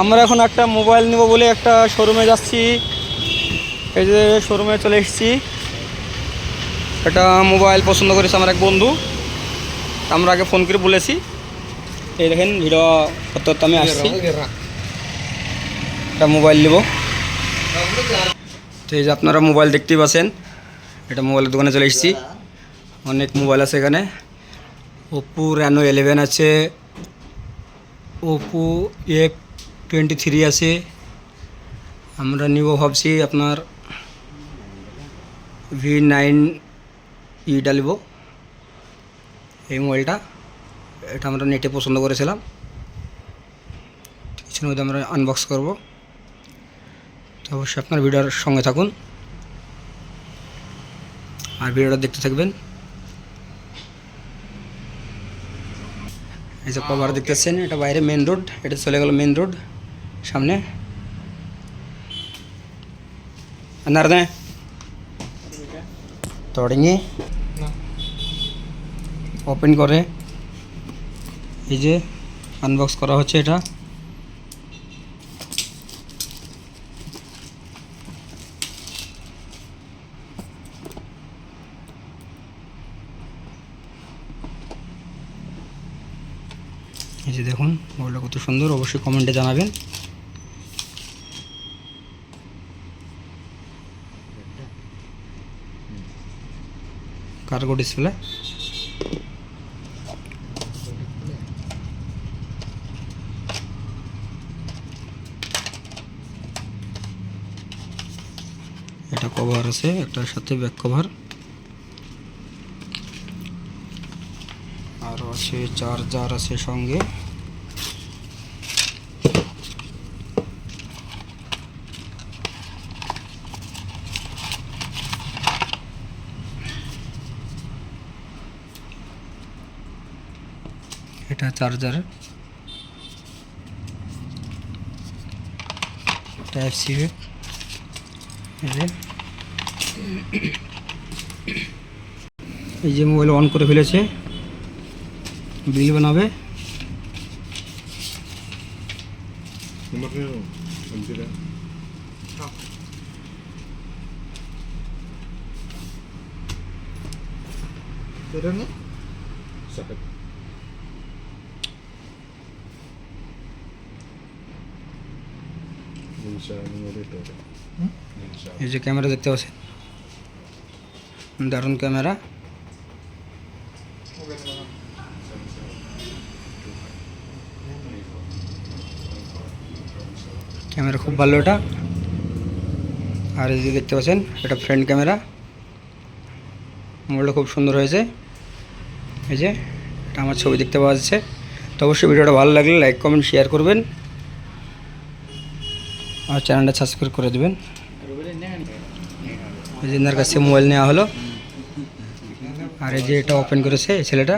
আমরা এখন একটা মোবাইল নেব বলে একটা শোরুমে যাচ্ছি। এই যে শোরুমে চলে এসেছি। একটা মোবাইল পছন্দ করেছে আমার এক বন্ধু। আমরা আগে ফোন করে বলেছি। এই দেখেন ভিডিও করতে আমি আসছি। একটা মোবাইল নেব। তো এই যে আপনারা মোবাইল দেখতেই পাচ্ছেন এটা মোবাইলের দোকানে চলে এসেছি। অনেক মোবাইল আছে এখানে। ওপো রেনো ইলেভেন আছে। ওপো এফ টোয়েন্টি থ্রি আছে। আমরা নিব ভাবছি আপনার ভি নাইন ই ডালিব। এই মোবাইলটা এটা আমরা নেটে পছন্দ করেছিলাম। কিছুর মধ্যে আমরা আনবক্স করব। তো অবশ্যই আপনার ভিডিওর সঙ্গে থাকুন। আর ভিডিওটা দেখতে থাকবেন। এই যে কভার দেখতেছেন এটা বাইরে মেন রোড এটা চলে গেল মেন রোড সামনে എന്നായിരുന്നേ തുടങ്ങി ওপেন করে এই যে আনবক্স করা হচ্ছে এটা এই যে দেখুন মোবাইলটা কত সুন্দর, অবশ্যই কমেন্টে জানাবেন। Cargo display. এটা কভার আছে, একটার সাথে ব্যাক কভার আছে চার্জার আছে সঙ্গে। এটা চার্জার টাইপ সি এই যে মোবাইল অন করে ফেলেছে। Itu. Hmm? Bisa. এই যে ক্যামেরা দেখতে পাচ্ছেন দারুণ ক্যামেরা ক্যামেরা খুব ভালো এটা। আর এই যে দেখতে পাচ্ছেন, এটা ফ্রন্ট ক্যামেরা। মোবাইলটা খুব সুন্দর হয়েছে। এই যে, এটা আমার ছবি দেখতে পাওয়া যাচ্ছে। তো অবশ্যই ভিডিওটা ভালো লাগলে লাইক, কমেন্ট, শেয়ার করবেন। আর চ্যানেলটা সাবস্ক্রাইব করে দেবেন। এই যে এনার কাছে মোবাইল নেওয়া হলো। আর এই যে এটা ওপেন করেছে ছেলেটা।